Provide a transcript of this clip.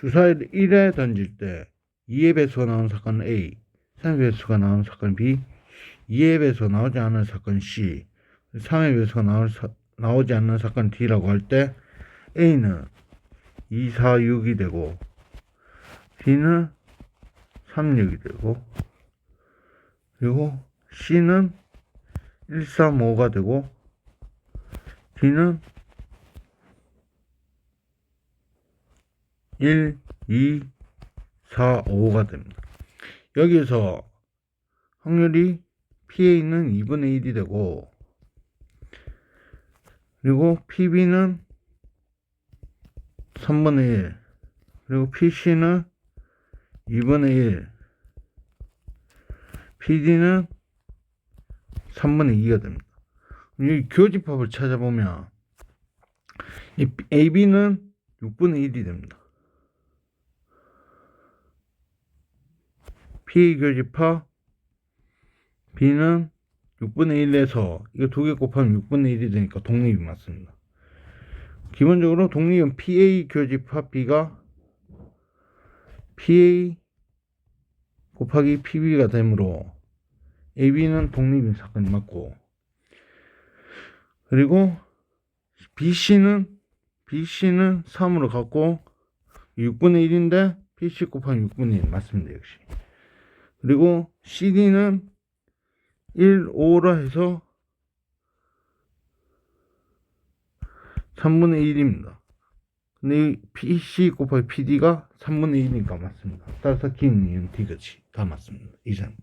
주사위를 1에 던질 때 2의 배수가 나오는 사건은 A, 3의 배수가 나오는 사건은 B, 2의 배수가 나오지 않는 사건은 C, 3의 배수가 나올 사, 나오지 않는 사건은 D라고 할 때 A는 2, 4, 6이 되고 B는 3, 6이 되고 그리고 C는 1, 3, 5가 되고 D는 1, 2, 4, 5가 됩니다. 여기에서 확률이 PA는 2분의 1이 되고 그리고 PB는 3분의 1 그리고 PC는 2분의 1 PD는 3분의 2가 됩니다. 이 교집합을 찾아보면 이 AB는 6분의 1이 됩니다. PA 교집합 B는 6분의 1에서 이거 두 개 곱하면 6분의 1이 되니까 독립이 맞습니다. 기본적으로 독립은 PA 교집합 B가 PA 곱하기 PB가 되므로 AB는 독립인 사건이 맞고 그리고 BC는 BC는 3으로 갖고 6분의 1인데 BC 곱하기 6분의 1 맞습니다 역시 그리고 CD는 1, 5라 해서 3분의 1입니다. 근데 이 PC 곱하기 PD가 3분의 1이니까 맞습니다. 따라서 기능은 D같이 다 맞습니다. 이상.